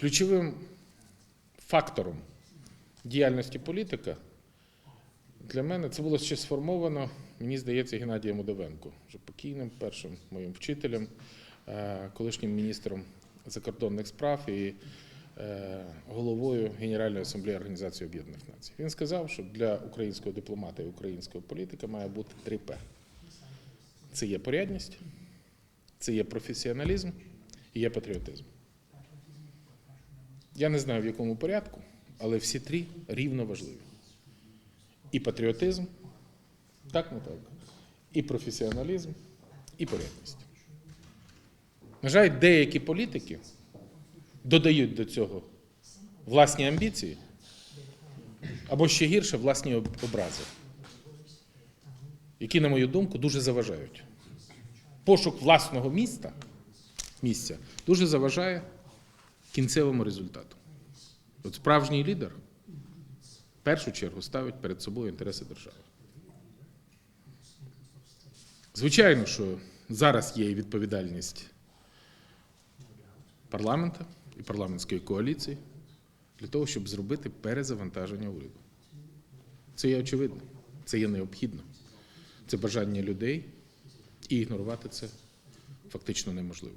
Ключовим фактором діяльності політика для мене це було ще сформовано, мені здається, Геннадієм Удовенко, вже покійним першим моїм вчителем, е, колишнім міністром закордонних справ і е, головою Генеральної асамблеї Організації Об'єднаних Націй. Він сказав, що для українського дипломата і українського політика має бути три П. Це є порядність, це є професіоналізм і є патріотизм. Я не знаю в якому порядку, але всі три рівно важливі. І патріотизм, так не так, і професіоналізм, і порядність. На жаль, деякі політики додають до цього власні амбіції, або ще гірше власні образи, які, на мою думку, дуже заважають. Пошук власного міста, місця дуже заважає кінцевому результату. От справжній лідер в першу чергу ставить перед собою інтереси держави. Звичайно, що зараз є і відповідальність парламента і парламентської коаліції для того, щоб зробити перезавантаження уряду. Це є очевидно, це є необхідно. Це бажання людей, і ігнорувати це фактично неможливо.